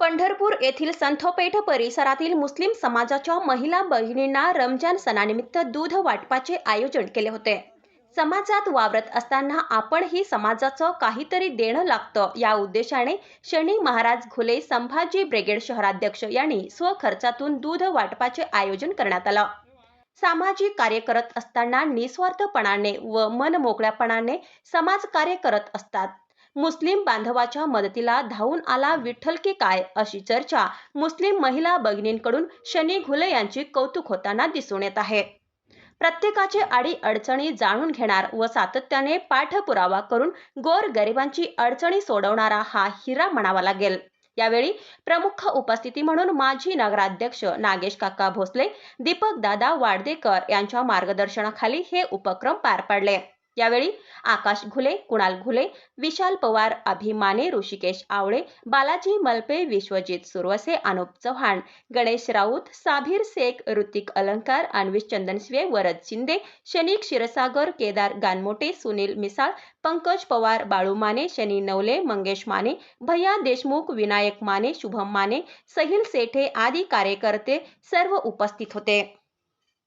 पंढरपूर येथील संथोपेठ परिसरातील मुस्लिम समाजाच्या महिला बहिणींना रमजान सणानिमित्त दूध वाटपाचे आयोजन केले होते. समाजात वावरत असताना आपणही समाजाचं काहीतरी देणं लागतं या उद्देशाने शनी महाराज घुले संभाजी ब्रिगेड शहराध्यक्ष यांनी स्वखर्चातून दूध वाटपाचे आयोजन करण्यात आलं. सामाजिक कार्य करत असताना निस्वार्थपणाने व मनमोकळ्यापणाने समाजकार्य करत असतात. मुस्लिम बांधवाच्या मदतीला धावून आला विठ्ठल की काय अशी चर्चा मुस्लिम महिला भगिनींकडून शनी घुले यांची कौतुक होताना दिसून येत आहे. प्रत्येकाचे आडी अडचणी जाणून घेणार व सातत्याने पाठपुरावा करून गोर गरिबांची अडचणी सोडवणारा हा हिरा म्हणावा लागेल. यावेळी प्रमुख उपस्थिती म्हणून माजी नगराध्यक्ष नागेश काका भोसले दीपक दादा वाडदेकर यांच्या मार्गदर्शनाखाली हे उपक्रम पार पाडले. यावेळी आकाश घुले कुणाल घुले विशाल पवार अभिमाने ऋषिकेश आवळे बालाजी मलपे विश्वजित सुरवसे अनुप चव्हाण गणेश राऊत साभीर शेख ऋतिक अलंकार अन्विश चंदनशिवे वरद शिंदे शनिक क्षीरसागर केदार गानमोटे सुनील मिसाळ पंकज पवार बाळू माने शनी नवले मंगेश माने भैया देशमुख विनायक माने शुभम माने सहिल सेठे आदी कार्यकर्ते सर्व उपस्थित होते.